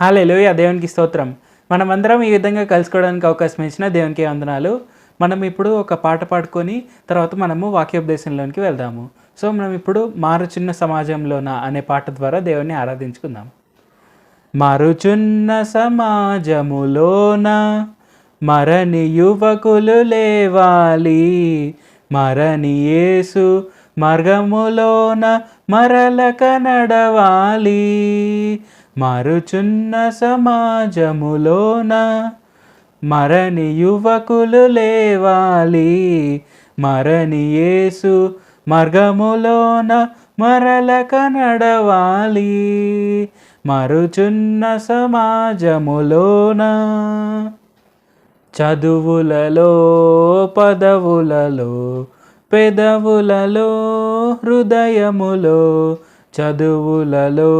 Hallelujah దేవునికి స్తోత్రం. మనమందరం ఈ విధంగా కలుసుకోవడానికి అవకాశం ఇచ్చిన దేవునికి వందనాలు. మనం ఇప్పుడు ఒక పాట పాడుకొని తర్వాత మనము వాక్యోపదేశంలోనికి వెళ్దాము. సో మనం ఇప్పుడు మారుచున్న సమాజంలోన అనే పాట ద్వారా దేవుని ఆరాధించుకుందాం. మారుచున్న సమాజములోన మరని యువకులు లేవాలి. మరని యేసు మార్గములోన మరలక నడవాలి. మారుచున్న సమాజములోన మరని యువకులు లేవాలి. మరని యేసు మార్గములోన మరలక నడవాలి. మరుచున్న సమాజములోన చదువులలో పదవులలో పెదవులలో హృదయములో చదువులలో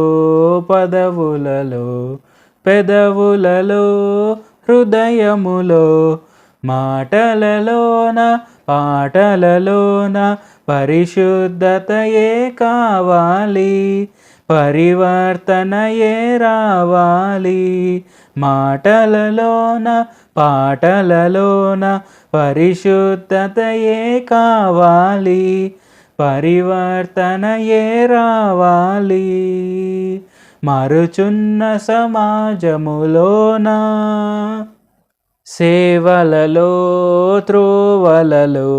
పదవులలో పెదవులలో హృదయములో మాటలలోన పాటలలోన పరిశుద్ధతయే కావాలి పరివర్తనయే రావాలి. మాటలలోన పాటలలోన పరిశుద్ధతయే కావాలి. పరివర్తనయే రావాలి? మరుచున్న సమాజములోన సేవలలో త్రోవలలో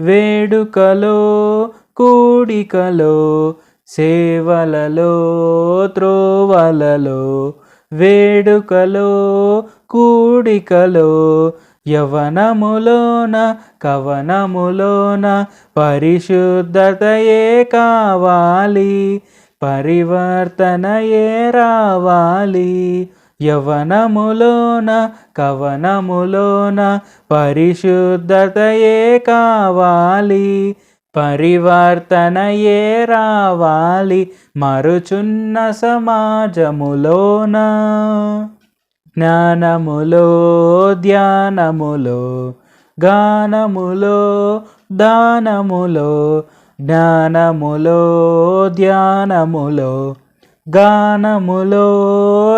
వేడుకలో కూడికలో సేవలలో త్రోవలలో వేడుకలో కూడికలో యవనములోన కవనములోన పరిశుద్ధతయే కావాలి పరివర్తనయే రావాలి. యవనములోన కవనములోన పరిశుద్ధతయే కావాలి పరివర్తనయే రావాలి మరుచున్న సమాజములోన. జ్ఞానములో ధ్యానములో గానములో దానములో జ్ఞానములో ధ్యానములో గానములో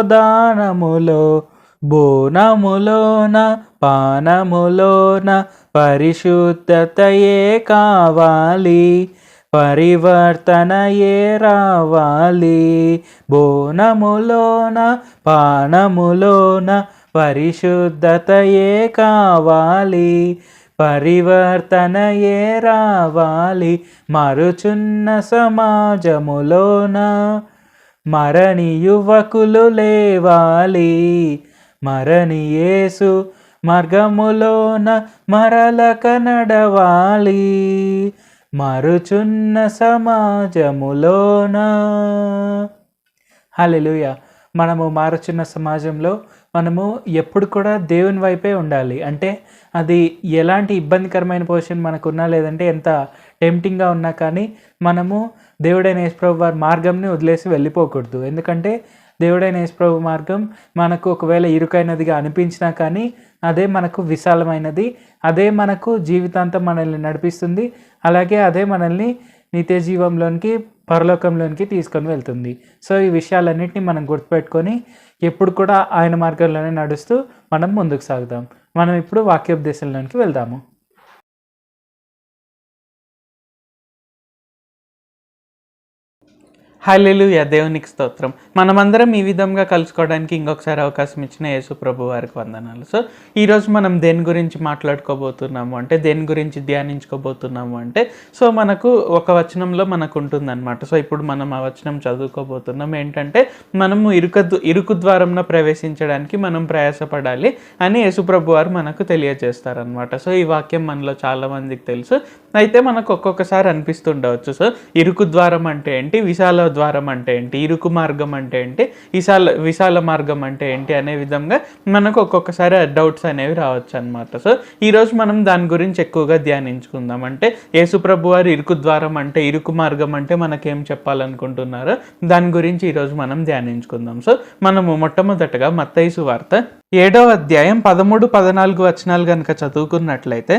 దానములో బోనములోన పానములోన పరిశుద్ధతయే కావాలి. పరివర్తనయే రావాలి? బోనములోన పానములోన పరిశుద్ధతయే కావాలి? పరివర్తనయే రావాలి? మరుచున్న సమాజములోన మరణి యువకులు లేవాలి. మరణి యేసు మార్గములోన మరలక నడవాలి. మరుచున్న సమాజములోన. హల్లెలూయ. మనము మారుచున్న సమాజంలో మనము ఎప్పుడు కూడా దేవుని వైపే ఉండాలి. అంటే అది ఎలాంటి ఇబ్బందికరమైన పొజిషన్ మనకున్నా లేదంటే ఎంత టెంప్టింగ్గా ఉన్నా కానీ మనము దేవుడైన యేసుప్రభు వారి మార్గంని వదిలేసి వెళ్ళిపోకూడదు. ఎందుకంటే దేవుడైన యేసుప్రభు మార్గం మనకు ఒకవేళ ఇరుకైనదిగా అనిపించినా కానీ అదే మనకు విశాలమైనది. అదే మనకు జీవితాంతం మనల్ని నడిపిస్తుంది. అలాగే అదే మనల్ని నిత్య జీవంలోనికి పరలోకంలోనికి తీసుకొని వెళ్తుంది. సో ఈ విషయాలన్నింటినీ మనం గుర్తుపెట్టుకొని ఎప్పుడు కూడా ఆయన మార్గంలోనే నడుస్తూ మనం ముందుకు సాగుదాం. మనం ఇప్పుడు వాక్యోపదేశంలోనికి వెళ్దాము. హల్లెలూయా దేవునికి స్తోత్రం. మనమందరం ఈ విధంగా కలుసుకోవడానికి ఇంకొకసారి అవకాశం ఇచ్చిన యేసు ప్రభు వారికి వందనాలు. సో ఈరోజు మనం దేని గురించి మాట్లాడుకోబోతున్నాము అంటే దేని గురించి ధ్యానించుకోబోతున్నాము అంటే సో మనకు ఒక వచనంలో మనకు ఉంటుందన్నమాట. సో ఇప్పుడు మనం ఆ వచనం చదువుకోబోతున్నాం. ఏంటంటే మనము ఇరుక ఇరుకు ద్వారంలో ప్రవేశించడానికి మనం ప్రయాసపడాలి అని యేసుప్రభు వారు మనకు తెలియజేస్తారనమాట సో ఈ వాక్యం మనలో చాలా మందికి తెలుసు. అయితే మనకు ఒక్కొక్కసారి అనిపిస్తుండవచ్చు. సో ఇరుకు ద్వారం అంటే ఏంటి? విశాల ద్వారం అంటే ఏంటి? ఇరుకు మార్గం అంటే ఏంటి? విశాల విశాల మార్గం అంటే ఏంటి? అనే విధంగా మనకు ఒక్కొక్కసారి డౌట్స్ అనేవి రావచ్చు అనమాట సో ఈరోజు మనం దాని గురించి ఎక్కువగా ధ్యానించుకుందాం. అంటే యేసుప్రభు వారి ఇరుకు ద్వారం అంటే ఇరుకు మార్గం అంటే మనకేం చెప్పాలనుకుంటున్నారో దాని గురించి ఈరోజు మనం ధ్యానించుకుందాం. సో మనము మొట్టమొదటగా మత్తైసు వార్త ఏడవ అధ్యాయం పదమూడు పద్నాలుగు వచనాలు కనుక చదువుకున్నట్లయితే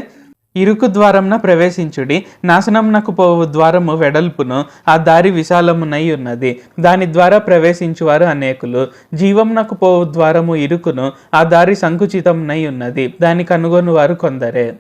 ఇరుకు ద్వారంన ప్రవేశించుడి. నాశనంనకు పోవు ద్వారము వెడల్పును ఆ దారి విశాలమునై ఉన్నది. దాని ద్వారా ప్రవేశించువారు అనేకులు. జీవంనకు పోవు ద్వారము ఇరుకును ఆ దారి సంకుచితమునై ఉన్నది. దాని కనుగొని వారు కొందరే.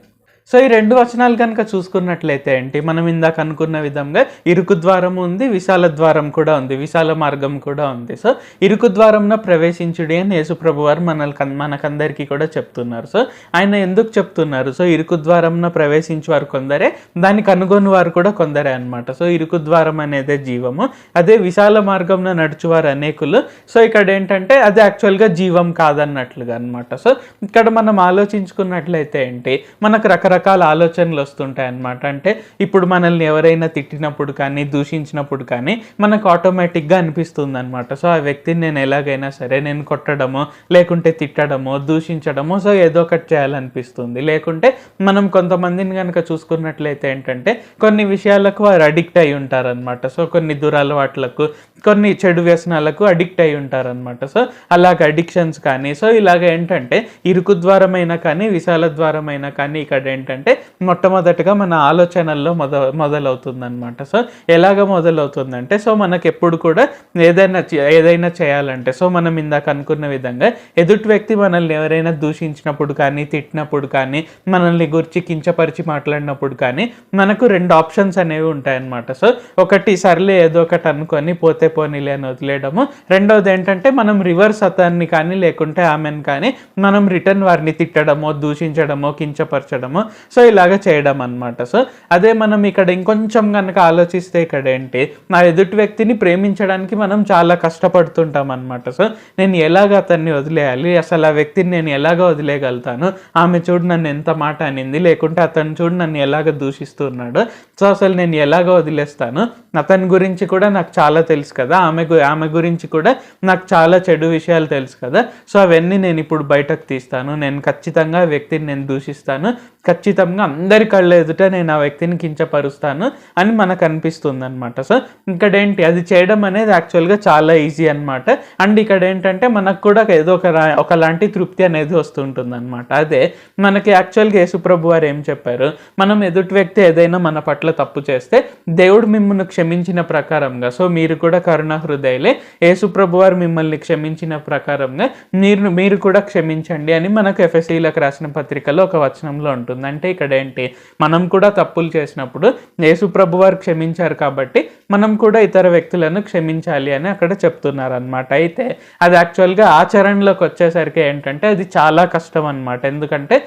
సో ఈ రెండు వచనాలు కనుక చూసుకున్నట్లయితే ఏంటి? మనం ఇందాక అనుకున్న విధంగా ఇరుకు ద్వారం ఉంది విశాల ద్వారం కూడా ఉంది విశాల మార్గం కూడా ఉంది. సో ఇరుకు ద్వారంలో ప్రవేశించుడి అని యేసుప్రభు వారు మనల్ని మనకందరికీ కూడా చెప్తున్నారు. సో ఆయన ఎందుకు చెప్తున్నారు? సో ఇరుకు ద్వారంలో ప్రవేశించేవారు కొందరే దాన్ని కనుగొని వారు కూడా కొందరే అనమాట సో ఇరుకు ద్వారం అనేదే జీవము అదే విశాల మార్గంలో నడుచువారు అనేకులు. సో ఇక్కడ ఏంటంటే అది యాక్చువల్గా జీవం కాదన్నట్లుగా అనమాట సో ఇక్కడ మనం ఆలోచించుకున్నట్లయితే ఏంటి? మనకు రకరకాల ఆలోచనలు వస్తుంటాయి అన్నమాట. అంటే ఇప్పుడు మనల్ని ఎవరైనా తిట్టినప్పుడు కానీ దూషించినప్పుడు కానీ మనకు ఆటోమేటిక్గా అనిపిస్తుంది అనమాట సో ఆ వ్యక్తిని నేను ఎలాగైనా సరే నేను కొట్టడమో లేకుంటే తిట్టడమో దూషించడమో సో ఏదో ఒకటి చేయాలనిపిస్తుంది. లేకుంటే మనం కొంతమందిని కనుక చూసుకున్నట్లయితే ఏంటంటే కొన్ని విషయాలకు వారు అడిక్ట్ అయి ఉంటారనమాట సో కొన్ని దురలవాట్లకు కొన్ని చెడు వ్యసనాలకు అడిక్ట్ అయి ఉంటారనమాట సో అలాగ అడిక్షన్స్ కానీ సో ఇలాగ ఏంటంటే ఇరుకు ద్వారమైనా కానీ విశాల ద్వారమైనా కానీ ఇక్కడ ఏంటంటే మొట్టమొదటిగా మన ఆలోచనల్లో మొద మొదలవుతుందనమాట సో ఎలాగ మొదలవుతుందంటే సో మనకి ఎప్పుడు కూడా ఏదైనా ఏదైనా చేయాలంటే సో మనం ఇందాక అనుకున్న విధంగా ఎదుటి వ్యక్తి మనల్ని ఎవరైనా దూషించినప్పుడు కానీ తిట్టినప్పుడు కానీ మనల్ని గురించి కించపరిచి మాట్లాడినప్పుడు కానీ మనకు రెండు ఆప్షన్స్ అనేవి ఉంటాయన్నమాట. సో ఒకటి సర్లే ఏదో ఒకటి అనుకొని పోతే పోనీలే అని వదిలేయడము. రెండవది ఏంటంటే మనం రివర్స్ అతన్ని కానీ లేకుంటే ఆమెను కానీ మనం రిటర్న్ వారిని తిట్టడమో దూషించడమో కించపరచడమో సో ఇలాగ చేయడం అన్నమాట. సో అదే మనం ఇక్కడ ఇంకొంచెం కనుక ఆలోచిస్తే ఇక్కడ ఏంటి నా ఎదుటి వ్యక్తిని ప్రేమించడానికి మనం చాలా కష్టపడుతుంటాం అనమాట సో నేను ఎలాగ అతన్ని వదిలేయాలి అసలు ఆ వ్యక్తిని నేను ఎలాగ వదిలేయగలుగుతాను ఆమె చూడు నన్ను ఎంత మాట అనింది లేకుంటే అతను చూడు నన్ను ఎలాగ దూషిస్తున్నాడు సో అసలు నేను ఎలాగ వదిలేస్తాను అతని గురించి కూడా నాకు చాలా తెలుసు కదా? ఆమె ఆమె గురించి కూడా నాకు చాలా చెడు విషయాలు తెలుసు కదా? సో అవన్నీ నేను ఇప్పుడు బయటకు తీస్తాను. నేను ఖచ్చితంగా వ్యక్తిని నేను దూషిస్తాను. ఖచ్చితంగా అందరి కళ్ళ ఎదుట నేను ఆ వ్యక్తిని కించపరుస్తాను అని మనకు అనిపిస్తుంది అనమాట సో ఇక్కడ ఏంటి అది చేయడం అనేది యాక్చువల్గా చాలా ఈజీ అనమాట అండ్ ఇక్కడ ఏంటంటే మనకు కూడా ఏదో ఒక ఒకలాంటి తృప్తి అనేది వస్తుంటుంది అనమాట అదే మనకి యాక్చువల్గా యేసుప్రభు వారు ఏం చెప్పారు? మనం ఎదుటి వ్యక్తి ఏదైనా మన పట్ల తప్పు చేస్తే దేవుడు మిమ్మల్ని క్షమించిన ప్రకారంగా సో మీరు కూడా కరుణ హృదయలే యేసుప్రభు వారు మిమ్మల్ని క్షమించిన ప్రకారంగా మీరు మీరు కూడా క్షమించండి అని మనకు ఎఫ్ఎస్సీలకు రాసిన పత్రికలో ఒక వచనంలో ఉంటుంది. అంటే ఇక్కడ ఏంటి మనం కూడా తప్పులు చేసినప్పుడు యేసుప్రభు వారు క్షమించారు కాబట్టి మనం కూడా ఇతర వ్యక్తులను క్షమించాలి అని అక్కడ చెప్తున్నారు అనమాట అయితే అది యాక్చువల్గా ఆచరణలోకి వచ్చేసరికి ఏంటంటే అది చాలా కష్టం అనమాట ఎందుకంటే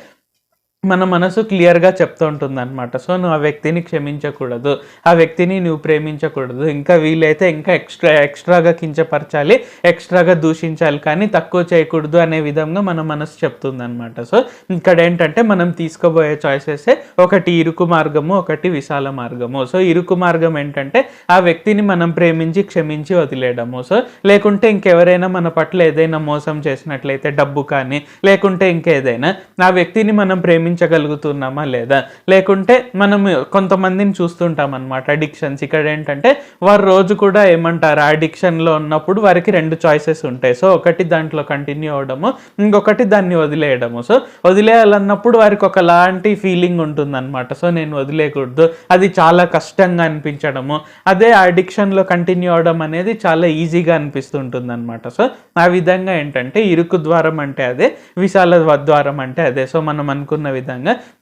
మన మనసు క్లియర్గా చెప్తూ ఉంటుంది అనమాట సో నువ్వు ఆ వ్యక్తిని క్షమించకూడదు ఆ వ్యక్తిని నువ్వు ప్రేమించకూడదు. ఇంకా వీలైతే ఇంకా ఎక్స్ట్రా ఎక్స్ట్రాగా కించపరచాలి ఎక్స్ట్రాగా దూషించాలి. కానీ తక్కువ చేయకూడదు అనే విధంగా మన మనసు చెప్తుంది అనమాట సో ఇక్కడ ఏంటంటే మనం తీసుకోబోయే చాయిసెస్ ఒకటి ఇరుకు మార్గము ఒకటి విశాల మార్గము. సో ఇరుకు మార్గం ఏంటంటే ఆ వ్యక్తిని మనం ప్రేమించి క్షమించి వదిలేయడము. సో లేకుంటే ఇంకెవరైనా మన పట్ల ఏదైనా మోసం చేసినట్లయితే డబ్బు కానీ లేకుంటే ఇంకేదైనా ఆ వ్యక్తిని మనం ప్రేమించగలుగుతున్నామా లేదా? లేకుంటే మనం కొంతమందిని చూస్తుంటాం అనమాట అడిక్షన్స్ ఇక్కడ ఏంటంటే వారు రోజు కూడా ఏమంటారు? ఆ అడిక్షన్లో ఉన్నప్పుడు వారికి రెండు చాయిసెస్ ఉంటాయి. సో ఒకటి దాంట్లో కంటిన్యూ అవ్వడము ఇంకొకటి దాన్ని వదిలేయడము. సో వదిలేయాలన్నప్పుడు వారికి ఒకలాంటి ఫీలింగ్ ఉంటుందన్నమాట. సో నేను వదిలేయకూడదు. అది చాలా కష్టంగా అనిపించడము. అదే ఆ అడిక్షన్లో కంటిన్యూ అవడం అనేది చాలా ఈజీగా అనిపిస్తుంటుంది అనమాట సో ఆ విధంగా ఏంటంటే ఇరుకు ద్వారం అంటే అదే విశాల ద్వారం అంటే అదే. సో మనం అనుకున్న విధంగా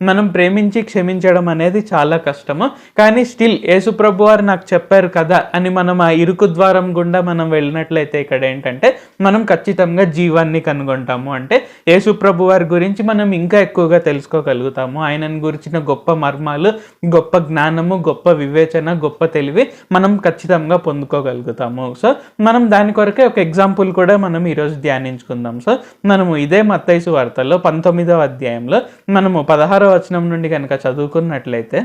మనం ప్రేమించి క్షమించడం అనేది చాలా కష్టము. కానీ స్టిల్ యేసుప్రభు వారు నాకు చెప్పారు కదా అని మనం ఆ ఇరుకు ద్వారం గుండా మనం వెళ్ళినట్లయితే ఇక్కడ ఏంటంటే మనం ఖచ్చితంగా జీవాన్ని కనుగొంటాము. అంటే యేసుప్రభు వారి గురించి మనం ఇంకా ఎక్కువగా తెలుసుకోగలుగుతాము. ఆయనను గురించిన గొప్ప మర్మాలు గొప్ప జ్ఞానము గొప్ప వివేచన గొప్ప తెలివి మనం ఖచ్చితంగా పొందుకోగలుగుతాము. సో మనం దాని కొరకే ఒక ఎగ్జాంపుల్ కూడా మనం ఈరోజు ధ్యానించుకుందాం. సో మనము ఇదే మత్తైసు వార్తల్లో పంతొమ్మిదవ అధ్యాయంలో మనము పదహారవ వచనం నుండి కనుక చదువుకున్నట్లయితే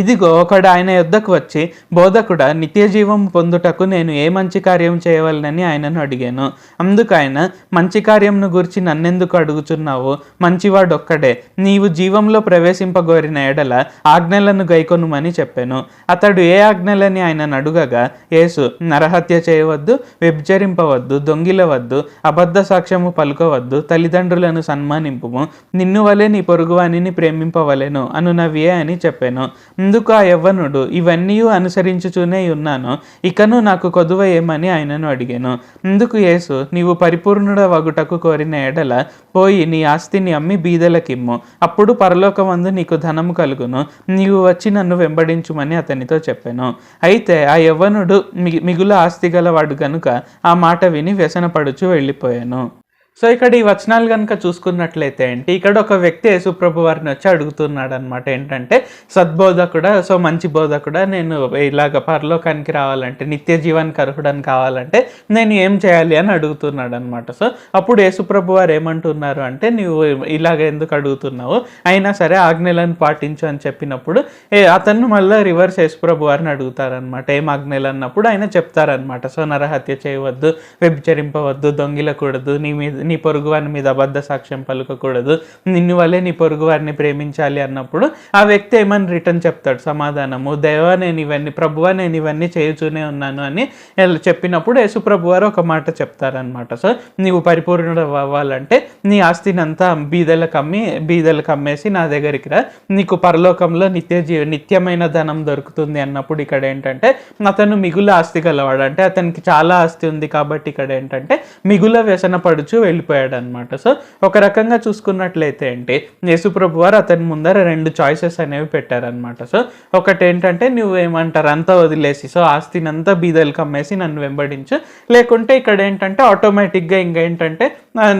ఇదిగో ఒకడు ఆయన యొద్దకు వచ్చి బోధకుడ నిత్య జీవం పొందుటకు నేను ఏ మంచి కార్యం చేయవలనని ఆయనను అడిగాను. అందుకు ఆయన మంచి కార్యంను గురించి నన్నెందుకు అడుగుచున్నావు? మంచివాడు ఒక్కడే నీవు జీవంలో ప్రవేశింపగోరిన ఎడల ఆజ్ఞలను గైకొనుమని చెప్పాను. అతడు ఏ ఆజ్ఞలని ఆయనను అడుగగా యేసు నరహత్య చేయవద్దు వ్యభిచరింపవద్దు దొంగిలవద్దు అబద్ధ సాక్ష్యము పలుకోవద్దు తల్లిదండ్రులను సన్మానింపుము. నిన్ను వలె నీ పొరుగువానిని ప్రేమింపవలెను అనునవియే అని చెప్పాను. ఎందుకు ఆ యవ్వనుడు ఇవన్నీ అనుసరించుచూనే ఉన్నాను ఇకను నాకు కొదువ ఏమని ఆయనను అడిగాను. ఇందుకు యేసు నీవు పరిపూర్ణుడ వగుటకు కోరిన ఎడల పోయి నీ ఆస్తిని అమ్మి బీదలకిమ్ము. అప్పుడు పరలోకమందు నీకు ధనము కలుగును. నీవు వచ్చి నన్ను వెంబడించుమని అతనితో చెప్పాను. అయితే ఆ యవ్వనుడు మి- మిగుల ఆస్తి గలవాడు గనుక ఆ మాట విని వ్యసనపడుచు వెళ్ళిపోయాను. సో ఇక్కడ ఈ వచనాలు కనుక చూసుకున్నట్లయితే ఏంటి ఇక్కడ ఒక వ్యక్తి యేసుప్రభు వారిని వచ్చి అడుగుతున్నాడు అనమాట ఏంటంటే సద్బోధకుడా సో మంచి బోధకుడా నేను ఇలాగ పరలోకానికి రావాలంటే నిత్య జీవానికి అర్హుడని కావాలంటే నేను ఏం చేయాలి అని అడుగుతున్నాడు అనమాట సో అప్పుడు యేసుప్రభు వారు ఏమంటున్నారు అంటే నువ్వు ఇలాగ ఎందుకు అడుగుతున్నావు? అయినా సరే ఆజ్ఞలను పాటించు అని చెప్పినప్పుడు ఏ అతను మళ్ళీ రివర్స్ యేసుప్రభు వారిని అడుగుతారనమాట ఏం ఆజ్ఞలు అన్నప్పుడు ఆయన చెప్తారనమాట సో నరహత్య చేయవద్దు వ్యభిచరింపవద్దు దొంగిలకూడదు నీ మీద నీ పొరుగు వారి మీద అబద్ధ సాక్ష్యం పలుకకూడదు. నిన్ను వల్లే నీ పొరుగు వారిని ప్రేమించాలి అన్నప్పుడు ఆ వ్యక్తి ఏమని రిటర్న్ చెప్తాడు? సమాధానము దేవా నేను ఇవన్నీ ప్రభువా నేను ఇవన్నీ చేయుచూనే ఉన్నాను అని చెప్పినప్పుడు యేసుప్రభు వారు ఒక మాట చెప్తారనమాట సో నీవు పరిపూర్ణుడు అవ్వాలంటే నీ ఆస్తిని అంతా బీదలకు అమ్మి బీదలకు అమ్మేసి నా దగ్గరికి రా. నీకు పరలోకంలో నిత్య జీవ నిత్యమైన ధనం దొరుకుతుంది అన్నప్పుడు ఇక్కడ ఏంటంటే అతను మిగుల ఆస్తి గలవాడు. అంటే అతనికి చాలా ఆస్తి ఉంది కాబట్టి ఇక్కడ ఏంటంటే మిగుల వ్యసన పడుచు వెళ్ళిపోయాడు అనమాట సో ఒక రకంగా చూసుకున్నట్లయితే ఏంటి యేసుప్రభు వారు అతని ముందర రెండు చాయిసెస్ అనేవి పెట్టారనమాట. సో ఒకటి ఏంటంటే నువ్వు ఏమంటారు అంతా వదిలేసి సో ఆస్తిని అంతా బీదలు కమ్మేసి నన్ను వెంబడించు. లేకుంటే ఇక్కడ ఏంటంటే ఆటోమేటిక్గా ఇంకేంటంటే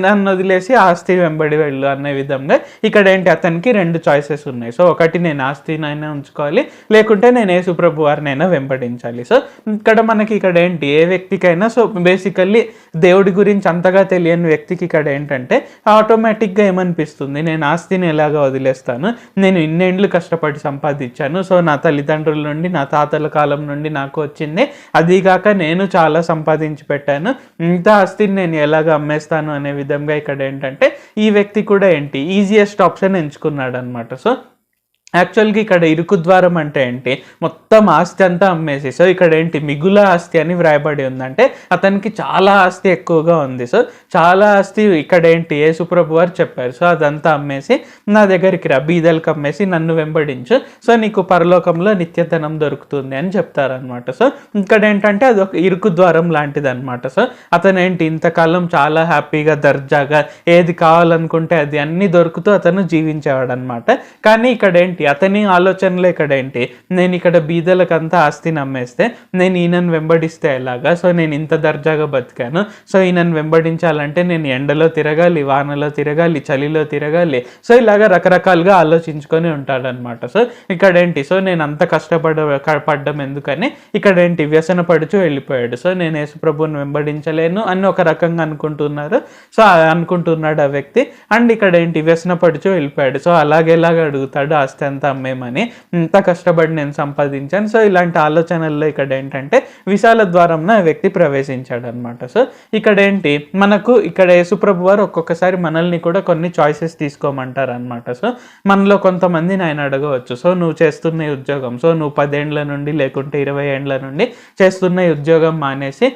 నన్ను వదిలేసి ఆస్తి వెంబడి వెళ్ళు అనే విధంగా ఇక్కడ ఏంటి అతనికి రెండు చాయిసెస్ ఉన్నాయి. సో ఒకటి నేను ఆస్తినైనా ఉంచుకోవాలి లేకుంటే నేను యేసుప్రభు వారినైనా వెంబడించాలి. సో ఇక్కడ మనకి ఇక్కడ ఏంటి ఏ వ్యక్తికైనా సో బేసికల్లీ దేవుడి గురించి అంతగా తెలియని వ్యక్తి వ్యక్తికి ఇక్కడ ఏంటంటే ఆటోమేటిక్గా ఏమనిపిస్తుంది? నేను ఆస్తిని ఎలాగ వదిలేస్తాను? నేను ఇన్నేండ్లు కష్టపడి సంపాదించాను. సో నా తల్లిదండ్రుల నుండి నా తాతల కాలం నుండి నాకు వచ్చింది. అదిగాక నేను చాలా సంపాదించి పెట్టాను. ఇంత ఆస్తిని నేను ఎలాగ అమ్మేస్తాను అనే విధంగా ఇక్కడ ఏంటంటే ఈ వ్యక్తి కూడా ఏంటి? ఈజియెస్ట్ ఆప్షన్ ఎంచుకున్నాడు అనమాట సో యాక్చువల్గా ఇక్కడ ఇరుకు ద్వారం అంటే ఏంటి? మొత్తం ఆస్తి అంతా అమ్మేసి సో ఇక్కడ ఏంటి? మిగుల ఆస్తి అని వ్రాయబడి ఉందంటే అతనికి చాలా ఆస్తి ఎక్కువగా ఉంది. సో చాలా ఆస్తి ఇక్కడ ఏంటి? యేసుప్రభు వారు చెప్పారు. సో అదంతా అమ్మేసి నా దగ్గరికి రా బీదలకు అమ్మేసి నన్ను వెంబడించు. సో నీకు పరలోకంలో నిత్యధనం దొరుకుతుంది అని చెప్తారనమాట సో ఇక్కడ ఏంటంటే అది ఒక ఇరుకు ద్వారం లాంటిది అనమాట సో అతను ఏంటి? ఇంతకాలం చాలా హ్యాపీగా దర్జాగా ఏది కావాలనుకుంటే అది అన్ని దొరుకుతూ అతను జీవించేవాడు అనమాట కానీ ఇక్కడ ఏంటి? అతని ఆలోచనలు ఇక్కడ ఏంటి నేను ఇక్కడ బీదలకంతా ఆస్తిని అమ్మేస్తే నేను ఈయనను వెంబడిస్తే ఎలాగా? సో నేను ఇంత దర్జాగా బతికాను. సో ఈయనను వెంబడించాలంటే నేను ఎండలో తిరగాలి వానలో తిరగాలి చలిలో తిరగాలి. సో ఇలాగా రకరకాలుగా ఆలోచించుకొని ఉంటాడనమాట సో ఇక్కడ ఏంటి సో నేను అంత కష్టపడ పడ్డం ఎందుకని? ఇక్కడ ఏంటి వ్యసన పడుచు వెళ్ళిపోయాడు. సో నేను యేసుప్రభుని వెంబడించలేను అని ఒక రకంగా అనుకుంటున్నారు. సో అనుకుంటున్నాడు ఆ వ్యక్తి. అండ్ ఇక్కడ ఏంటి వ్యసన పడుచు వెళ్ళిపోయాడు. సో అలాగేలాగా అడుగుతాడు ఆస్తి అంతా అమ్మేమని ఇంత కష్టపడి నేను సంపాదించాను. సో ఇలాంటి ఆలోచనల్లో ఇక్కడ ఏంటంటే విశాల ద్వారంన వ్యక్తి ప్రవేశించాడు అనమాట సో ఇక్కడ ఏంటి మనకు ఇక్కడ యేసుప్రభు వారు ఒక్కొక్కసారి మనల్ని కూడా కొన్ని చాయిసెస్ తీసుకోమంటారు అనమాట సో మనలో కొంతమందిని ఆయన అడగవచ్చు. సో నువ్వు చేస్తున్న ఉద్యోగం సో నువ్వు పదేండ్ల నుండి లేకుంటే ఇరవై ఏండ్ల నుండి చేస్తున్న ఉద్యోగం మానేసి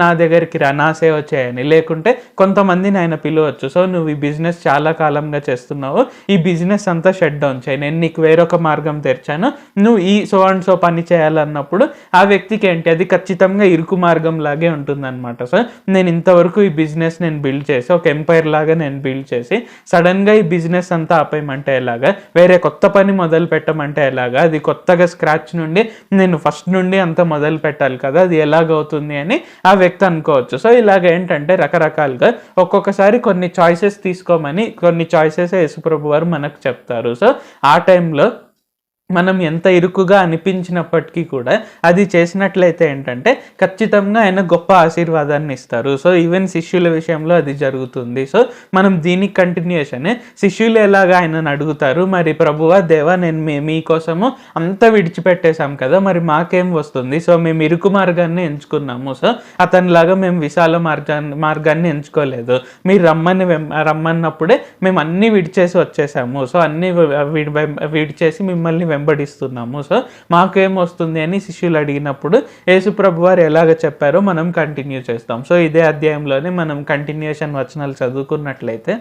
నా దగ్గరికి రా నా సేవ చేయని. లేకుంటే కొంతమందిని ఆయన పిలవచ్చు. సో నువ్వు ఈ బిజినెస్ చాలా కాలంగా చేస్తున్నావు. ఈ బిజినెస్ అంతా షట్ డౌన్ చేయి. నేను నీకు వేరొక మార్గం తెరిచాను. నువ్వు ఈ సో అండ్ సో పని చేయాలన్నప్పుడు ఆ వ్యక్తికి ఏంటి? అది ఖచ్చితంగా ఇరుకు మార్గం లాగే ఉంటుందన్నమాట సో నేను ఇంతవరకు ఈ బిజినెస్ నేను బిల్డ్ చేసి ఒక ఎంపైర్ లాగా నేను బిల్డ్ చేసి సడన్గా ఈ బిజినెస్ అంతా ఆపేయమంటే ఎలాగా? వేరే కొత్త పని మొదలు పెట్టమంటే ఎలాగా? అది కొత్తగా స్క్రాచ్ నుండి నేను ఫస్ట్ నుండి అంత మొదలు పెట్టాలి కదా అది ఎలాగవుతుంది అని ఆ వ్యక్తి అనుకోవచ్చు. సో ఇలాగ ఏంటంటే రకరకాలుగా ఒక్కొక్కసారి కొన్ని చాయిసెస్ తీసుకోమని కొన్ని చాయిసెస్ యేసుప్రభు వారు మనకు చెప్తారు సో ఆ టైం టైంలో మనం ఎంత ఇరుకుగా అనిపించినప్పటికీ కూడా అది చేసినట్లయితే ఏంటంటే ఖచ్చితంగా ఆయన గొప్ప ఆశీర్వాదాన్ని ఇస్తారు. సో ఈవెన్ శిష్యుల విషయంలో అది జరుగుతుంది. సో మనం దీనికి కంటిన్యూషన్ శిష్యులు ఎలాగా ఆయనను అడుగుతారు? మరి ప్రభువా దేవా నేను మీ మీకోసము అంతా విడిచిపెట్టేశాం కదా మరి మాకేం వస్తుంది? సో మేము ఇరుకు మార్గాన్ని ఎంచుకున్నాము. సో అతనిలాగా మేము విశాల మార్గాన్ని మార్గాన్ని ఎంచుకోలేదు. మీరు రమ్మని రమ్మన్నప్పుడే మేము అన్నీ విడిచేసి వచ్చేసాము. సో అన్నీ విడిచేసి మిమ్మల్ని వెంబడిస్తున్నాము. సో మాకేం వస్తుంది అని శిష్యులు అడిగినప్పుడు యేసుప్రభు వారు ఎలాగ చెప్పారో మనం కంటిన్యూ చేస్తాం. సో ఇదే అధ్యాయంలోనే మనం కంటిన్యూషన్ వచనాలు చదువుకున్నట్లయితే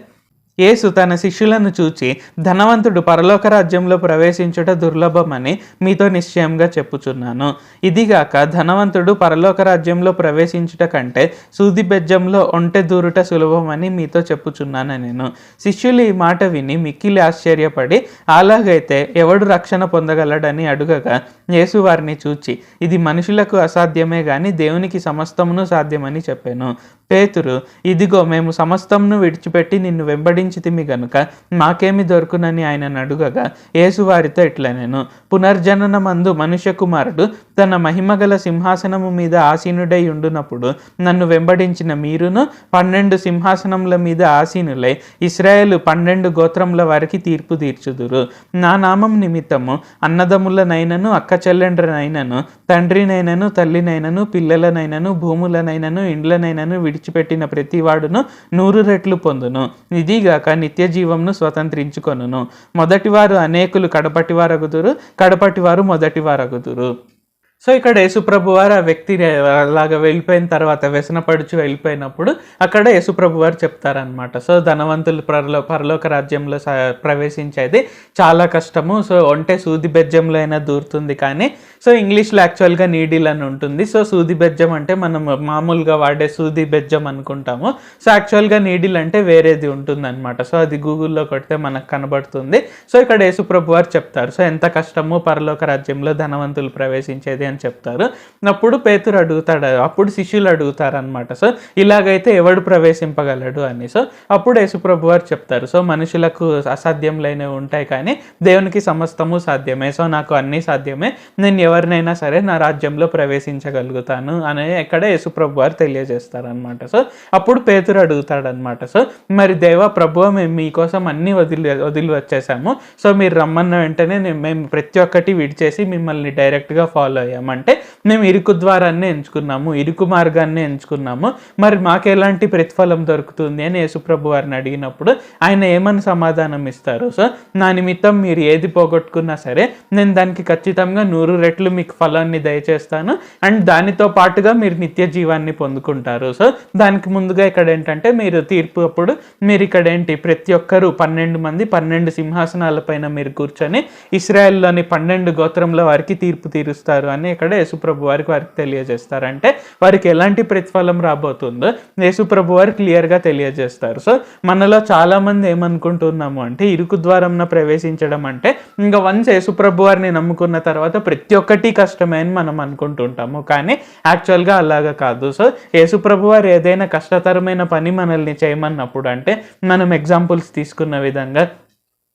యేసు తన శిష్యులను చూచి ధనవంతుడు పరలోక రాజ్యంలో ప్రవేశించుట దుర్లభమని మీతో నిశ్చయంగా చెప్పుచున్నాను. ఇదిగాక ధనవంతుడు పరలోక రాజ్యంలో ప్రవేశించుట కంటే సూది బెజ్జంలో ఒంటె దూరుట సులభమని మీతో చెప్పుచున్నాను నేను. శిష్యులు ఈ మాట విని మిక్కిలి ఆశ్చర్యపడి అలాగైతే ఎవడు రక్షణ పొందగలడని అడుగగా యేసు వారిని చూచి ఇది మనుషులకు అసాధ్యమే గాని దేవునికి సమస్తమును సాధ్యమని చెప్పాను. పేతురు ఇదిగో మేము సమస్తంను విడిచిపెట్టి నిన్ను వెంబడించితిమి గనుక మాకేమి దొరుకునని ఆయన అడుగగా ఏసువారితో ఇట్లనెను ఇట్లా నేను పునర్జననమందు మనుష్య కుమారుడు తన మహిమగల సింహాసనము మీద ఆసీనుడై ఉండునప్పుడు నన్ను వెంబడించిన మీరును పన్నెండు సింహాసనముల మీద ఆసీనులై ఇస్రాయేల్ పన్నెండు గోత్రముల వారికి తీర్పు తీర్చుదురు. నా నామం నిమిత్తము అన్నదములనైనను అక్క చెల్లెండ్రనైనను తండ్రినైనను తల్లినైనను పిల్లలనైనను భూములనైనను ఇండ్లనైనను విడిచిపెట్టిన ప్రతివాడును నూరు రెట్లు పొందును. ఇదిగాక నిత్య జీవంను స్వతంత్రించుకొనును. మొదటివారు అనేకులు కడపటివారగుదురు కడపటివారు మొదటివారగుదురు. సో ఇక్కడ యేసుప్రభు వారు ఆ వ్యక్తి అలాగా వెళ్ళిపోయిన తర్వాత వ్యసనపడుచు వెళ్ళిపోయినప్పుడు అక్కడ యేసుప్రభు వారు చెప్తారనమాట సో ధనవంతులు పరలో పరలోక రాజ్యంలో స- ప్రవేశించేది చాలా కష్టము. సో ఒంటే సూది బెజ్జంలో అయినా దూరుతుంది కానీ సో ఇంగ్లీష్లో యాక్చువల్గా నీడిల్ అని ఉంటుంది. సో సూది బెజ్జం అంటే మనం మామూలుగా వాడే సూది బెజ్జం అనుకుంటాము. సో యాక్చువల్గా నీడిల్ అంటే వేరేది ఉంటుంది అనమాట సో అది గూగుల్లో కొడితే మనకు కనబడుతుంది. సో ఇక్కడ యేసుప్రభు వారు చెప్తారు. సో ఎంత కష్టము పరలోక రాజ్యంలో ధనవంతులు ప్రవేశించేది అని చెప్తారు. అప్పుడు పేతురు అడుగుతాడు అప్పుడు శిష్యులు అడుగుతారు అనమాట సో ఇలాగైతే ఎవడు ప్రవేశింపగలడు అని. సో అప్పుడు యేసుప్రభు వారు చెప్తారు. సో మనుషులకు అసాధ్యంలైనవి ఉంటాయి కానీ దేవునికి సమస్తము సాధ్యమే. సో నాకు అన్నీ సాధ్యమే. నేను ఎవరినైనా సరే నా రాజ్యంలో ప్రవేశించగలుగుతాను అని ఎక్కడ యేసుప్రభు వారు తెలియజేస్తారు అనమాట సో అప్పుడు పేతురు అడుగుతాడు అనమాట సో మరి దేవ ప్రభువ మేము మీకోసం అన్ని వదిలి వదిలి వచ్చేసాము. సో మీరు రమ్మన్న వెంటనే నేను మేము ప్రతి ఒక్కటి విడిచేసి మిమ్మల్ని డైరెక్ట్గా ఫాలో అంటే మేము ఇరుకు ద్వారాన్నే ఎంచుకున్నాము ఇరుకు మార్గాన్ని ఎంచుకున్నాము. మరి మాకు ఎలాంటి ప్రతిఫలం దొరుకుతుంది అని యేసుప్రభు వారిని అడిగినప్పుడు ఆయన ఏమని సమాధానం ఇస్తారు? సో నా నిమిత్తం మీరు ఏది పోగొట్టుకున్నా సరే నేను దానికి ఖచ్చితంగా నూరు రెట్లు మీకు ఫలాన్ని దయచేస్తాను. అండ్ దానితో పాటుగా మీరు నిత్య జీవాన్ని పొందుకుంటారు. సో దానికి ముందుగా ఇక్కడ ఏంటంటే మీరు తీర్పు అప్పుడు మీరు ఇక్కడ ఏంటి? ప్రతి ఒక్కరు పన్నెండు మంది పన్నెండు సింహాసనాల పైన మీరు కూర్చొని ఇస్రాయల్లోని పన్నెండు గోత్రంలో వారికి తీర్పు తీరుస్తారు అని ఇక్కడ యేసుప్రభు వారికి వారికి తెలియజేస్తారంటే వారికి ఎలాంటి ప్రతిఫలం రాబోతుందో యేసుప్రభు వారు క్లియర్గా తెలియజేస్తారు. సో మనలో చాలా మంది ఏమనుకుంటున్నాము అంటే ఇరుకు ద్వారంన ప్రవేశించడం అంటే ఇంకా వన్స్ యేసుప్రభు వారిని నమ్ముకున్న తర్వాత ప్రతి ఒక్కటి కష్టమే అని మనం అనుకుంటుంటాము. కానీ యాక్చువల్గా అలాగా కాదు. సో యేసుప్రభు వారు ఏదైనా కష్టతరమైన పని మనల్ని చేయమన్నప్పుడు అంటే మనం ఎగ్జాంపుల్స్ తీసుకున్న విధంగా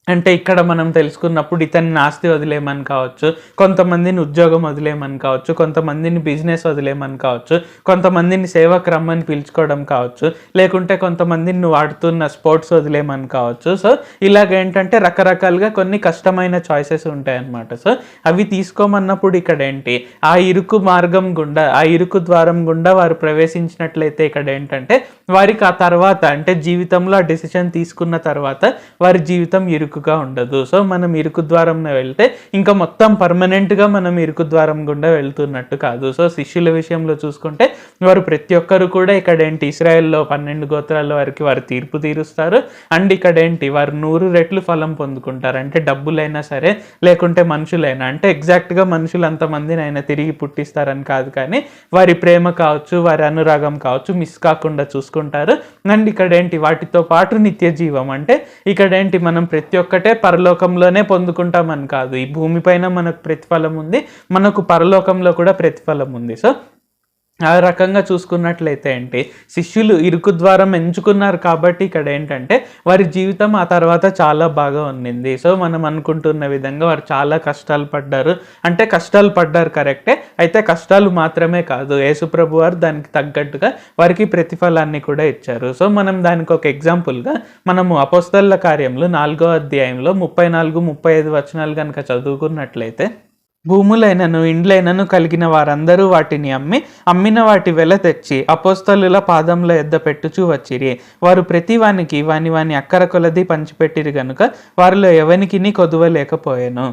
అంటే ఇక్కడ మనం తెలుసుకున్నప్పుడు ఇతన్ని ఆస్తి వదిలేయమని కావచ్చు కొంతమందిని ఉద్యోగం వదిలేయమని కావచ్చు కొంతమందిని బిజినెస్ వదిలేయమని కావచ్చు కొంతమందిని సేవా క్రమాన్ని పిలుచుకోవడం కావచ్చు లేకుంటే కొంతమందిని నువ్వు ఆడుతున్న స్పోర్ట్స్ వదిలేయమని కావచ్చు. సో ఇలాగ ఏంటంటే రకరకాలుగా కొన్ని కష్టమైన చాయిసెస్ ఉంటాయన్నమాట. సో అవి తీసుకోమన్నప్పుడు ఇక్కడ ఏంటి ఆ ఇరుకు మార్గం గుండా ఆ ఇరుకు ద్వారం గుండా వారు ప్రవేశించినట్లయితే ఇక్కడ ఏంటంటే వారికి ఆ తర్వాత అంటే జీవితంలో ఆ డెసిషన్ తీసుకున్న తర్వాత వారి జీవితం ఇరుకు ఇరుకుగా ఉండదు. సో మనం ఇరుకు ద్వారం వెళ్తే ఇంకా మొత్తం పర్మనెంట్గా మనం ఇరుకు ద్వారం గుండా వెళ్తున్నట్టు కాదు. సో శిష్యుల విషయంలో చూసుకుంటే వారు ప్రతి ఒక్కరు కూడా ఇక్కడ ఏంటి ఇస్రాయెల్లో పన్నెండు గోత్రాల వారికి వారు తీర్పు తీరుస్తారు. అండ్ ఇక్కడ ఏంటి వారు నూరు రెట్లు ఫలం పొందుకుంటారు. అంటే డబ్బులైనా సరే లేకుంటే మనుషులైనా. అంటే ఎగ్జాక్ట్గా మనుషులు అంతమందిని ఆయన తిరిగి పుట్టిస్తారని కాదు కానీ వారి ప్రేమ కావచ్చు వారి అనురాగం కావచ్చు మిస్ కాకుండా చూసుకుంటారు. అండ్ ఇక్కడ ఏంటి వాటితో పాటు నిత్య జీవం అంటే ఇక్కడ ఏంటి మనం ప్రతి ఒక్కటే పరలోకంలోనే పొందుకుంటామని కాదు. ఈ భూమిపైన మనకు ప్రతిఫలం ఉంది మనకు పరలోకంలో కూడా ప్రతిఫలం ఉంది. సో ఆ రకంగా చూసుకున్నట్లయితే ఏంటి శిష్యులు ఇరుకు ద్వారం ఎంచుకున్నారు కాబట్టి ఇక్కడ ఏంటంటే వారి జీవితం ఆ తర్వాత చాలా బాగా ఉండింది. సో మనం అనుకుంటున్న విధంగా వారు చాలా కష్టాలు పడ్డారు. అంటే కష్టాలు పడ్డారు కరెక్టే. అయితే కష్టాలు మాత్రమే కాదు. యేసుప్రభు వారు దానికి తగ్గట్టుగా వారికి ప్రతిఫలాన్ని కూడా ఇచ్చారు. సో మనం దానికి ఒక ఎగ్జాంపుల్గా మనము అపోస్తల కార్యంలో నాలుగో అధ్యాయంలో ముప్పై నాలుగు ముప్పై ఐదు వచనాలు కనుక చదువుకున్నట్లయితే భూములైనను ఇండ్లైనను కలిగిన వారందరూ వాటిని అమ్మి అమ్మిన వాటి వెల తెచ్చి అపోస్తలుల పాదంలో ఎద్ద పెట్టుచూ వచ్చిరి. వారు ప్రతి వానికి వాని వాని అక్కర కొలది పంచిపెట్టిరి గనుక వారిలో ఎవనికిని కొదువలేకపోయాను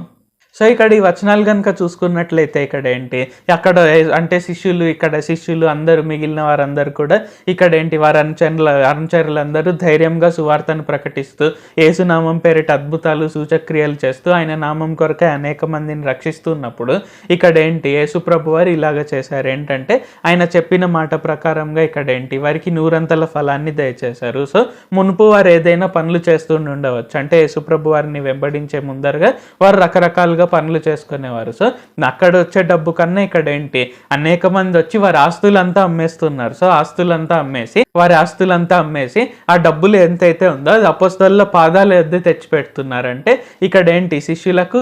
సో ఇక్కడ ఈ వచనాలు కనుక చూసుకున్నట్లయితే ఇక్కడ ఏంటి? అక్కడ అంటే శిష్యులు ఇక్కడ శిష్యులు అందరూ మిగిలిన వారందరూ కూడా ఇక్కడ ఏంటి? వారి అనుచరుల అనుచరులందరూ ధైర్యంగా సువార్తను ప్రకటిస్తూ ఏసునామం పేరిట అద్భుతాలు సూచక్రియలు చేస్తూ ఆయన నామం కొరకే అనేక మందిని రక్షిస్తున్నప్పుడు ఇక్కడ ఏంటి? యేసు ప్రభు వారు ఇలాగ చేశారు. ఏంటంటే ఆయన చెప్పిన మాట ప్రకారంగా ఇక్కడ ఏంటి? వారికి నూరంతల ఫలాన్ని దయచేశారు. సో మునుపు వారు ఏదైనా పనులు చేస్తూ ఉండవచ్చు. అంటే యేసుప్రభు వారిని వెంబడించే ముందరగా వారు రకరకాలుగా పనులు చేసుకునేవారు. సో అక్కడ వచ్చే డబ్బు కన్నా ఇక్కడ ఏంటి అనేక మంది వచ్చి వారి ఆస్తులంతా అమ్మేస్తున్నారు. సో ఆస్తులంతా అమ్మేసి వారి ఆస్తులంతా అమ్మేసి ఆ డబ్బులు ఎంతైతే ఉందో అది అపోస్తల పాదాలు ఎద్దు తెచ్చి పెడుతున్నారంటే ఇక్కడ ఏంటి శిష్యులకు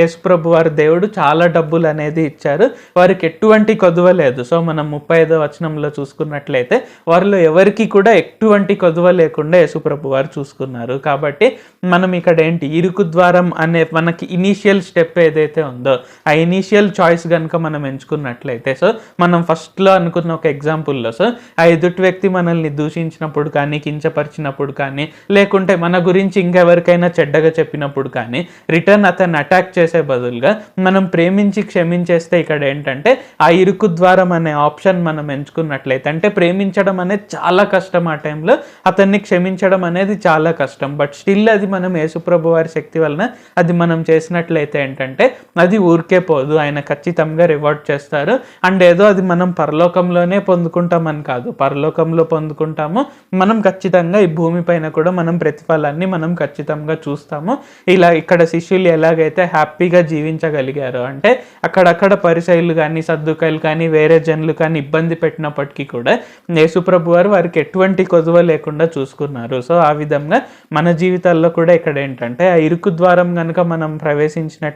యేసుప్రభు వారి దేవుడు చాలా డబ్బులు అనేది ఇచ్చారు. వారికి ఎటువంటి కొదువ లేదు. సో మనం ముప్పై ఐదో వచనంలో చూసుకున్నట్లయితే వారిలో ఎవరికి కూడా ఎటువంటి కొదువ లేకుండా యేసుప్రభు వారు చూసుకున్నారు. కాబట్టి మనం ఇక్కడ ఏంటి ఇరుకు ద్వారం అనే మనకి ఇనీషియల్ స్టెప్ ఏదైతే ఉందో ఆ ఇనీషియల్ చాయిస్ కనుక మనం ఎంచుకున్నట్లయితే సో మనం ఫస్ట్లో అనుకున్న ఒక ఎగ్జాంపుల్లో సో ఆ ఎదుటి వ్యక్తి మనల్ని దూషించినప్పుడు కానీ కించపరిచినప్పుడు కానీ లేకుంటే మన గురించి ఇంకెవరికైనా చెడ్డగా చెప్పినప్పుడు కానీ రిటర్న్ అతన్ని అటాక్ చేసే బదులుగా మనం ప్రేమించి క్షమించేస్తే ఇక్కడ ఏంటంటే ఆ ఇరుకు ద్వారం అనే ఆప్షన్ మనం ఎంచుకున్నట్లయితే అంటే ప్రేమించడం అనేది చాలా కష్టం ఆ టైంలో అతన్ని క్షమించడం అనేది చాలా కష్టం. బట్ స్టిల్ అది మనం యేసుప్రభు వారి శక్తి వలన అది మనం చేసినట్లయితే ఏంటంటే అది ఊరికే పోదు. ఆయన ఖచ్చితంగా రివార్డ్ చేస్తారు. అండ్ ఏదో అది మనం పరలోకంలోనే పొందుకుంటామని కాదు. పరలోకంలో పొందుకుంటాము. మనం ఖచ్చితంగా ఈ భూమి పైన కూడా మనం ప్రతిఫలాన్ని మనం ఖచ్చితంగా చూస్తాము. ఇలా ఇక్కడ శిష్యులు ఎలాగైతే హ్యాపీగా జీవించగలిగారు అంటే అక్కడక్కడ పరిసైలు కానీ సర్దుకాయలు కానీ వేరే జనులు కానీ ఇబ్బంది పెట్టినప్పటికీ కూడా యేసుప్రభు వారు వారికి ఎటువంటి కొదువ లేకుండా చూసుకున్నారు. సో ఆ విధంగా మన జీవితాల్లో కూడా ఇక్కడ ఏంటంటే ఆ ఇరుకు ద్వారం కనుక మనం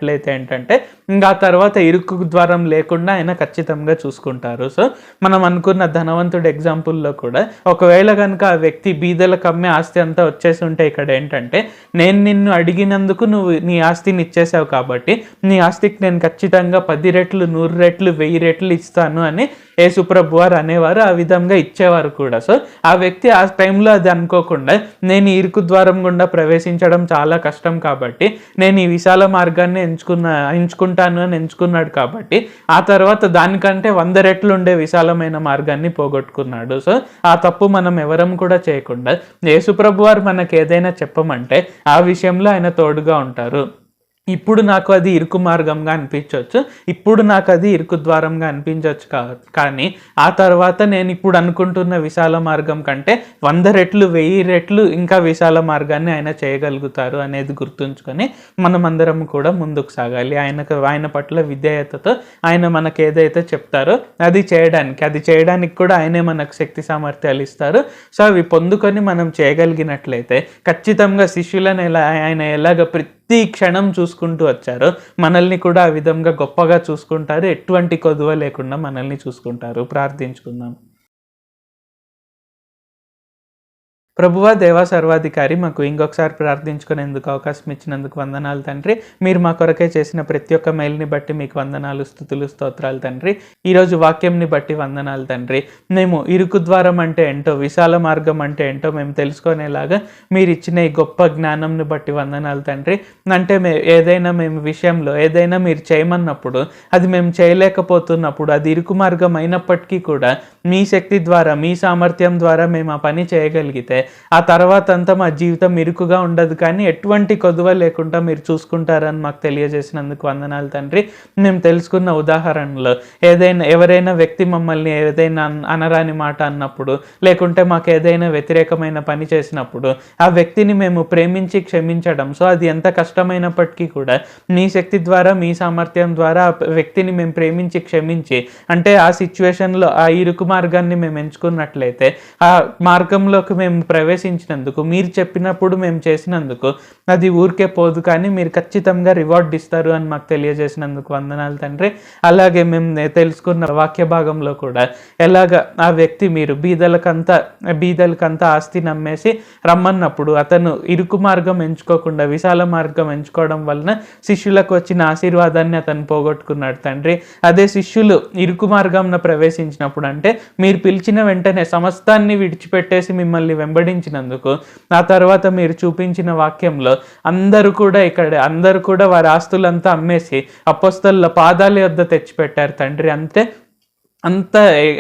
చూసుకున్నట్లయితే ఏంటంటే ఇంకా ఆ తర్వాత ఇరుకు ద్వారం లేకుండా ఆయన ఖచ్చితంగా చూసుకుంటారు. సో మనం అనుకున్న ధనవంతుడు ఎగ్జాంపుల్లో కూడా ఒకవేళ కనుక ఆ వ్యక్తి బీదలకు అమ్మే ఆస్తి అంతా వచ్చేసి ఉంటే ఇక్కడ ఏంటంటే నేను నిన్ను అడిగినందుకు నువ్వు నీ ఆస్తిని ఇచ్చేసావు కాబట్టి నీ ఆస్తికి నేను ఖచ్చితంగా పది రెట్లు నూరు రెట్లు వెయ్యి రెట్లు ఇస్తాను అని యేసుప్రభు వారు అనేవారు ఆ విధంగా ఇచ్చేవారు కూడా. సో ఆ వ్యక్తి ఆ టైంలో అది అనుకోకుండా నేను ఇరుకు ద్వారం గుండా ప్రవేశించడం చాలా కష్టం కాబట్టి నేను ఈ విశాల మార్గాన్ని ఎంచుకున్న ఎంచుకుంటాను అని ఎంచుకున్నాడు కాబట్టి ఆ తర్వాత దానికంటే వంద రెట్లు ఉండే విశాలమైన మార్గాన్ని పోగొట్టుకున్నాడు. సో ఆ తప్పు మనం ఎవరం కూడా చేయకుండా యేసుప్రభు వారు మనకి ఏదైనా చెప్పమంటే ఆ విషయంలో ఆయన తోడుగా ఉంటారు. ఇప్పుడు నాకు అది ఇరుకు మార్గంగా అనిపించవచ్చు. ఇప్పుడు నాకు అది ఇరుకు ద్వారంగా అనిపించవచ్చు కా కానీ ఆ తర్వాత నేను ఇప్పుడు అనుకుంటున్న విశాల మార్గం కంటే వంద రెట్లు వెయ్యి రెట్లు ఇంకా విశాల మార్గాన్ని ఆయన చేయగలుగుతారు అనేది గుర్తుంచుకొని మనమందరం కూడా ముందుకు సాగాలి. ఆయనకు ఆయన పట్ల విధేయతతో ఆయన మనకు ఏదైతే చెప్తారో అది చేయడానికి అది చేయడానికి కూడా ఆయనే మనకు శక్తి సామర్థ్యాలు ఇస్తారు. సో అవి పొందుకొని మనం చేయగలిగినట్లయితే ఖచ్చితంగా శిష్యులను ఎలా ఆయన ఎలాగ ప్రతి ప్రతి క్షణం చూసుకుంటూ వచ్చారు. మనల్ని కూడా ఆ విధంగా గొప్పగా చూసుకుంటారు. ఎటువంటి కొదువ లేకుండా మనల్ని చూసుకుంటారు. ప్రార్థించుకుందాం. ప్రభువా దేవా సర్వాధికారి మాకు ఇంకొకసారి ప్రార్థించుకునేందుకు అవకాశం ఇచ్చినందుకు వందనాలు తండ్రి. మీరు మా కొరకే చేసిన ప్రతి ఒక్క మెయిల్ని బట్టి మీకు వందనాలు స్థుతులు స్తోత్రాలు తండ్రి. ఈరోజు వాక్యంని బట్టి వందనాలు తండ్రి. మేము ఇరుకు ద్వారం అంటే ఏంటో విశాల మార్గం అంటే ఏంటో మేము తెలుసుకునేలాగా మీరు ఇచ్చిన ఈ గొప్ప జ్ఞానంని బట్టి వందనాలు తండ్రి. అంటే మే ఏదైనా మేము విషయంలో ఏదైనా మీరు చేయమన్నప్పుడు అది మేము చేయలేకపోతున్నప్పుడు అది ఇరుకు మార్గం అయినప్పటికీ కూడా మీ శక్తి ద్వారా మీ సామర్థ్యం ద్వారా మేము ఆ పని చేయగలిగితే ఆ తర్వాత అంతా మా జీవితం ఇరుకుగా ఉండదు కానీ ఎటువంటి కొదువ లేకుండా మీరు చూసుకుంటారని మాకు తెలియజేసినందుకు వందనాలు తండ్రి. మేము తెలుసుకున్న ఉదాహరణలో ఏదైనా ఎవరైనా వ్యక్తి మమ్మల్ని ఏదైనా అనరాని మాట అన్నప్పుడు లేకుంటే మాకు ఏదైనా వ్యతిరేకమైన పని చేసినప్పుడు ఆ వ్యక్తిని మేము ప్రేమించి క్షమించడం. సో అది ఎంత కష్టమైనప్పటికీ కూడా మీ శక్తి ద్వారా మీ సామర్థ్యం ద్వారా ఆ వ్యక్తిని మేము ప్రేమించి క్షమించి అంటే ఆ సిచ్యువేషన్లో ఆ ఇరుకు మార్గాన్ని మేము ఎంచుకున్నట్లయితే ఆ మార్గంలోకి మేము ప్రవేశించినందుకు మీరు చెప్పినప్పుడు మేము చేసినందుకు అది ఊరికే పోదు కానీ మీరు ఖచ్చితంగా రివార్డ్ ఇస్తారు అని మాకు తెలియజేసినందుకు వందనాలు తండ్రి. అలాగే మేము తెలుసుకున్న వాక్య భాగంలో కూడా ఎలాగ ఆ వ్యక్తి మీరు బీదలకంతా బీదలకంతా ఆస్తి నమ్మేసి రమ్మన్నప్పుడు అతను ఇరుకు మార్గం ఎంచుకోకుండా విశాల మార్గం ఎంచుకోవడం వలన శిష్యులకు వచ్చిన ఆశీర్వాదాన్ని అతను పోగొట్టుకున్నాడు తండ్రి. అదే శిష్యులు ఇరుకు మార్గంన ప్రవేశించినప్పుడు అంటే మీరు పిలిచిన వెంటనే సమస్తాన్ని విడిచిపెట్టేసి మిమ్మల్ని వెంబడి వెంబడించినందుకు ఆ తర్వాత మీరు చూపించిన వాక్యంలో అందరూ కూడా ఇక్కడ అందరూ కూడా వారి ఆస్తులంతా అమ్మేసి అపోస్తల పాదాల యొద్ద తెచ్చిపెట్టారు తండ్రి. అంతే అంత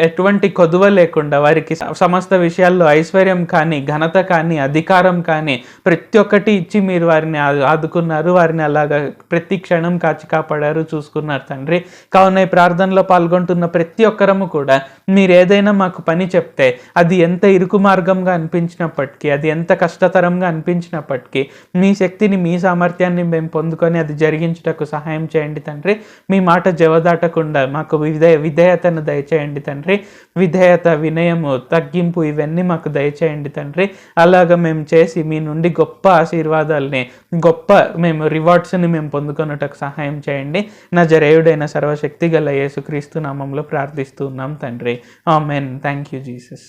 ఎటువంటి కొదువ లేకుండా వారికి సమస్త విషయాల్లో ఐశ్వర్యం కానీ ఘనత కానీ అధికారం కానీ ప్రతి ఒక్కటి ఇచ్చి మీరు వారిని ఆదుకున్నారు. వారిని అలాగా ప్రతి క్షణం కాచి కాపాడారు చూసుకున్నారు తండ్రి. కావున ఈ ప్రార్థనలో పాల్గొంటున్న ప్రతి ఒక్కరము కూడా మీరు ఏదైనా మాకు పని చెప్తే అది ఎంత ఇరుకు మార్గంగా అనిపించినప్పటికీ అది ఎంత కష్టతరంగా అనిపించినప్పటికీ మీ శక్తిని మీ సామర్థ్యాన్ని మేము పొందుకొని అది జరిగించుటకు సహాయం చేయండి తండ్రి. మీ మాట జవదాటకుండా మాకు విధేయ విధేయతను దయచేయండి తండ్రి. విధేయత వినయము తగ్గింపు ఇవన్నీ మాకు దయచేయండి తండ్రి. అలాగ మేము చేసి మీ నుండి గొప్ప ఆశీర్వాదాలని గొప్ప మేము రివార్డ్స్ని మేము పొందుకొనుటకు సహాయం చేయండి. నా జరేయుడైన సర్వశక్తి గల యేసుక్రీస్తు నామంలో ప్రార్థిస్తున్నాం తండ్రి. Amen thank you Jesus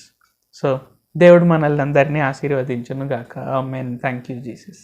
so దేవుడు మనల్ని అందరినీ ఆశీర్వదించును గాక ఆమెన్ థ్యాంక్ యూ జీసస్